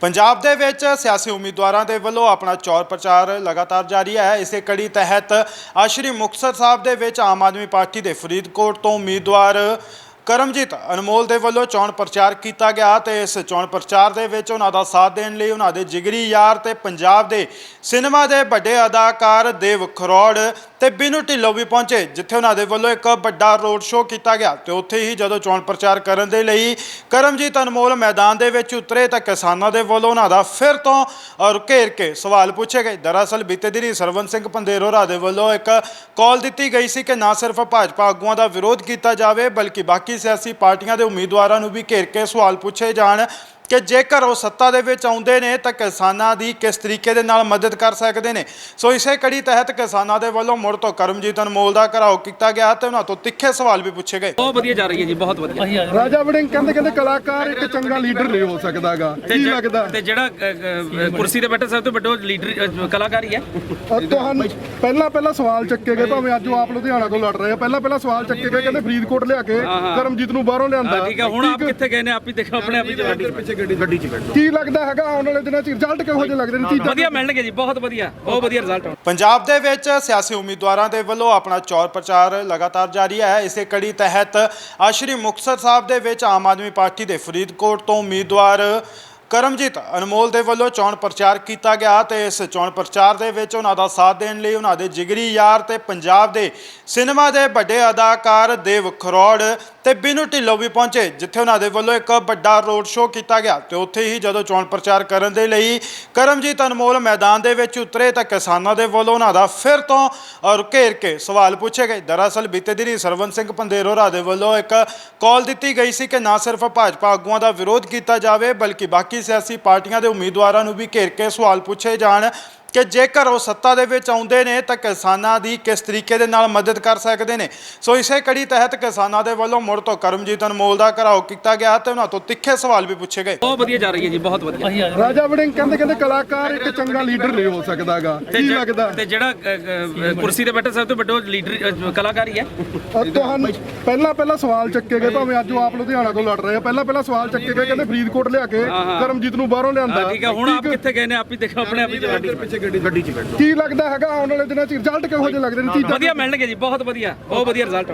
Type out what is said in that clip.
ਪੰਜਾਬ ਦੇ ਵਿੱਚ ਸਿਆਸੀ ਉਮੀਦਵਾਰਾਂ ਦੇ ਵੱਲੋਂ ਆਪਣਾ ਚੌਰ ਪ੍ਰਚਾਰ ਲਗਾਤਾਰ ਜਾਰੀ ਹੈ। ਇਸੇ ਕੜੀ ਤਹਿਤ ਅੱਜ ਮੁਕਤਸਰ ਸਾਹਿਬ ਦੇ ਵਿੱਚ ਆਮ ਆਦਮੀ ਪਾਰਟੀ ਦੇ ਫਰੀਦਕੋਟ ਤੋਂ ਉਮੀਦਵਾਰ ਕਰਮਜੀਤ ਅਨਮੋਲ ਦੇ ਵੱਲੋਂ ਚੋਣ ਪ੍ਰਚਾਰ ਕੀਤਾ ਗਿਆ ਤੇ ਇਸ ਚੋਣ ਪ੍ਰਚਾਰ ਦੇ ਵਿੱਚ ਉਹਨਾਂ ਦਾ ਸਾਥ ਦੇਣ ਲਈ ਉਹਨਾਂ ਦੇ ਜਿਗਰੀ ਯਾਰ ਤੇ ਪੰਜਾਬ ਦੇ ਸਿਨੇਮਾ ਦੇ ਵੱਡੇ ਅਦਾਕਾਰ ਦੇਵ ਖਰੋੜ ਤੇ ਬਿਨੂ ਢਿੱਲੋਂ ਵੀ ਪਹੁੰਚੇ, ਜਿੱਥੇ ਉਹਨਾਂ ਦੇ ਵੱਲੋਂ ਇੱਕ ਵੱਡਾ ਰੋਡ ਸ਼ੋਅ ਕੀਤਾ ਗਿਆ ਤੇ ਉੱਥੇ ਹੀ ਜਦੋਂ ਚੋਣ ਪ੍ਰਚਾਰ ਕਰਨ ਦੇ ਲਈ ਕਰਮਜੀਤ ਅਨਮੋਲ ਮੈਦਾਨ ਦੇ ਵਿੱਚ ਉਤਰੇ ਤਾਂ ਕਿਸਾਨਾਂ ਦੇ ਵੱਲੋਂ ਉਹਨਾਂ ਦਾ ਫਿਰ ਤੋਂ ਔਰ ਘੇਰ ਕੇ ਸਵਾਲ ਪੁੱਛੇ ਗਏ। ਦਰਅਸਲ ਬੀਤੇ ਦਿਨੀ ਸਰਵਨ ਸਿੰਘ ਪੰਦੇਰੋਰਾ ਦੇ ਵੱਲੋਂ ਇੱਕ ਕਾਲ ਦਿੱਤੀ ਗਈ ਸੀ ਕਿ ਨਾ ਸਿਰਫ ਭਾਜਪਾ ਆਗੂਆਂ ਦਾ ਵਿਰੋਧ ਕੀਤਾ ਜਾਵੇ, ਬਲਕਿ ਬਾਕੀ ਸਿਆਸੀ ਪਾਰਟੀਆਂ ਦੇ ਉਮੀਦਵਾਰਾਂ ਨੂੰ ਵੀ ਘੇਰ ਕੇ ਸਵਾਲ ਪੁੱਛੇ ਜਾਣ। ਕਿ ਜੇਕਰ ਉਹ ਸੱਤਾ ਦੇ ਵਿੱਚ ਆਉਂਦੇ ਨੇ ਤਾਂ ਕਿਸਾਨਾਂ ਦੀ ਕਿਸ ਤਰੀਕੇ ਦੇ ਨਾਲ ਮਦਦ ਕਰ ਸਕਦੇ ਨੇ। ਸੋ ਇਸੇ ਕੜੀ ਤਹਿਤ ਕਿਸਾਨਾਂ ਦੇ ਵੱਲੋਂ ਮੁੜ ਤੋਂ ਕਰਮਜੀਤ ਅਨਮੋਲ ਦਾ ਘਰਾਓ ਕੀਤਾ ਗਿਆ ਤੇ ਉਹਨਾਂ ਤੋਂ ਤਿੱਖੇ ਸਵਾਲ ਵੀ ਪੁੱਛੇ ਗਏ। ਬਹੁਤ ਵਧੀਆ ਜਾ ਰਹੀ ਹੈ ਜੀ ਬਹੁਤ ਵਧੀਆ। ਰਾਜਾ ਵੜਿੰਗ ਕਹਿੰਦੇ ਕਹਿੰਦੇ ਕਲਾਕਾਰ ਇੱਕ ਚੰਗਾ ਲੀਡਰ ਨਹੀਂ ਹੋ ਸਕਦਾਗਾ। ਕੀ ਲੱਗਦਾ? ਤੇ ਜਿਹੜਾ ਕੁਰਸੀ ਤੇ ਬੈਠਾ ਸਭ ਤੋਂ ਵੱਡਾ ਲੀਡਰ ਕਲਾਕਾਰ ਹੀ ਹੈ। ਤੁਹਾਨੂੰ ਪਹਿਲਾਂ ਪਹਿਲਾਂ ਸਵਾਲ ਚੱਕੇ ਗਏ ਭਾਵੇਂ ਅੱਜ ਉਹ ਆਪ ਲੁਧਿਆਣਾ ਤੋਂ ਲੜ ਰਹੇ ਆ। ਪਹਿਲਾਂ ਪਹਿਲਾਂ ਸਵਾਲ ਚੱਕੇ ਗਏ ਕਹਿੰਦੇ ਫਰੀਦਕੋਟ ਲਿਆ ਕੇ ਕਰਮਜੀਤ ਨੂੰ ਬਾਹਰੋਂ ਲਿਆਂਦਾ। ਠੀਕ ਹੈ ਹੁਣ ਆਪ ਕਿੱਥੇ ਗਏ ਨੇ? ਆਪ ਹੀ ਦੇਖੋ ਆਪਣੇ ਆਪ ਹੀ ਗੱਡੀ ਪਿੱਛੇ ਗੱਡੀ 'ਚ ਬੈਠੋ। ਕੀ ਲੱਗਦਾ ਹੈਗਾ ਆਉਣ ਵਾਲੇ ਦਿਨਾਂ 'ਚ? ਰਿਜ਼ਲਟ ਕਿਹੋ ਜਿਹੇ ਲੱਗਦੇ ਨੇ? ਚੀਜ਼ਾਂ ਵਧੀਆ ਮਿਲਣਗੇ ਜੀ ਬਹੁਤ ਵਧੀਆ ਬਹੁਤ ਵਧੀਆ ਰਿਜ਼ਲਟ ਪੰਜਾਬ ਦੇ ਵਿੱਚ ਸਿਆਸੀ ਉਮੀਦਵਾਰਾਂ ਦੇ ਵੱਲੋਂ ਆਪਣਾ ਚੌਰ ਪ੍ਰਚਾਰ ਲਗਾਤਾਰ ਜਾਰੀ ਹੈ। ਇਸੇ ਕੜੀ ਤਹਿਤ ਅੱਜ ਸ਼੍ਰੀ ਮੁਕਤਸਰ ਸਾਹਿਬ ਦੇ ਵਿੱਚ ਆਮ ਆਦਮੀ ਪਾਰਟੀ ਦੇ ਫਰੀਦਕੋਟ ਤੋਂ ਉਮੀਦਵਾਰ ਕਰਮਜੀਤ ਅਨਮੋਲ ਦੇ ਵੱਲੋਂ ਚੋਣ ਪ੍ਰਚਾਰ ਕੀਤਾ ਗਿਆ ਤੇ ਇਸ ਚੋਣ ਪ੍ਰਚਾਰ ਦੇ ਵਿੱਚ ਉਹਨਾਂ ਦਾ ਸਾਥ ਦੇਣ ਲਈ ਉਹਨਾਂ ਦੇ ਜਿਗਰੀ ਯਾਰ ਤੇ ਪੰਜਾਬ ਦੇ ਸਿਨੇਮਾ ਦੇ ਵੱਡੇ ਅਦਾਕਾਰ ਦੇਵ ਖਰੋੜ ਤੇ ਬਿਨੂ ਢਿੱਲੋਂ ਵੀ ਪਹੁੰਚੇ, ਜਿੱਥੇ ਉਹਨਾਂ ਦੇ ਵੱਲੋਂ ਇੱਕ ਵੱਡਾ ਰੋਡ ਸ਼ੋਅ ਕੀਤਾ ਗਿਆ ਤੇ ਉੱਥੇ ਹੀ ਜਦੋਂ ਚੋਣ ਪ੍ਰਚਾਰ ਕਰਨ ਦੇ ਲਈ ਕਰਮਜੀਤ ਅਨਮੋਲ ਮੈਦਾਨ ਦੇ ਵਿੱਚ ਉਤਰੇ ਤਾਂ ਕਿਸਾਨਾਂ ਦੇ ਵੱਲੋਂ ਉਹਨਾਂ ਦਾ ਫਿਰ ਤੋਂ ਘੇਰ ਕੇ ਸਵਾਲ ਪੁੱਛੇ ਗਏ। ਦਰਅਸਲ ਬੀਤੇ ਦਿਨੀ ਸਰਵਨ ਸਿੰਘ ਪੰਦੇਰੋਰਾ ਦੇ ਵੱਲੋਂ ਇੱਕ ਕਾਲ ਦਿੱਤੀ ਗਈ ਸੀ ਕਿ ਨਾ ਸਿਰਫ ਭਾਜਪਾ ਆਗੂਆਂ ਦਾ ਵਿਰੋਧ ਕੀਤਾ ਜਾਵੇ, ਬਲਕਿ ਬਾਕੀ ਸਿਆਸੀ ਪਾਰਟੀਆਂ ਦੇ ਉਮੀਦਵਾਰਾਂ ਨੂੰ ਵੀ ਘੇਰ ਕੇ ਸਵਾਲ ਪੁੱਛੇ ਜਾਣ। ਕਿ ਜੇਕਰ ਉਹ ਸੱਤਾ ਦੇ ਵਿੱਚ ਆਉਂਦੇ ਨੇ ਤਾਂ ਕਿਸਾਨਾਂ ਦੀ ਕਿਸ ਤਰੀਕੇ ਦੇ ਨਾਲ ਮਦਦ ਕਰ ਸਕਦੇ ਨੇ? ਸੋ ਇਸੇ ਕੜੀ ਤਹਿਤ ਕਿਸਾਨਾਂ ਦੇ ਵੱਲੋਂ ਮੁੜ ਤੋਂ ਕਰਮਜੀਤ ਅਨਮੋਲ ਦਾ ਘਰਾਓ ਕੀਤਾ ਗਿਆ ਤੇ ਉਹਨਾਂ ਤੋਂ ਤਿੱਖੇ ਸਵਾਲ ਵੀ ਪੁੱਛੇ ਗਏ। ਬਹੁਤ ਵਧੀਆ ਜਾ ਰਹੀ ਹੈ ਜੀ ਬਹੁਤ ਵਧੀਆ। ਰਾਜਾ ਵੜਿੰਗ ਕਹਿੰਦੇ ਕਹਿੰਦੇ ਕਲਾਕਾਰ ਇੱਕ ਚੰਗਾ ਲੀਡਰ ਨਹੀਂ ਹੋ ਸਕਦਾਗਾ। ਤੇ ਕੀ ਲੱਗਦਾ? ਤੇ ਜਿਹੜਾ ਕੁਰਸੀ ਤੇ ਬੈਠਾ ਸਭ ਤੋਂ ਵੱਡਾ ਲੀਡਰ ਕਲਾਕਾਰ ਹੀ ਹੈ। ਤੁਹਾਨੂੰ ਪਹਿਲਾਂ ਪਹਿਲਾਂ ਸਵਾਲ ਚੱਕੇ ਗਏ ਭਾਵੇਂ ਅੱਜ ਉਹ ਆਪ ਲੁਧਿਆਣਾ ਤੋਂ ਲੜ ਰਹੇ ਆ। ਪਹਿਲਾਂ ਪਹਿਲਾਂ ਸਵਾਲ ਚੱਕੇ ਗਏ ਕਹਿੰਦੇ ਫਰੀਦਕੋਟ ਲਿਆ ਕੇ ਕਰਮਜੀਤ ਨੂੰ ਬਾਹਰੋਂ ਲਿਆਂਦਾ। ਠੀਕ ਹੈ ਹੁਣ ਆਪ ਕਿੱਥੇ ਗਏ ਨੇ? ਆਪ ਹੀ ਦੇਖੋ ਆਪਣੇ ਆਪ ਹੀ ਗੱਡੀ 'ਚ ਬੈਠੋ। ਕੀ ਲੱਗਦਾ ਹੈਗਾ ਆਉਣ ਵਾਲੇ ਦਿਨਾਂ 'ਚ ਰਿਜ਼ਲਟ ਕਿਹੋ ਜਿਹੇ ਲੱਗਦੇ ਨੇ? ਚੀਜ਼ਾਂ ਵਧੀਆ ਮਿਲਣਗੇ ਜੀ ਬਹੁਤ ਵਧੀਆ ਬਹੁਤ ਵਧੀਆ ਰਿਜ਼ਲਟ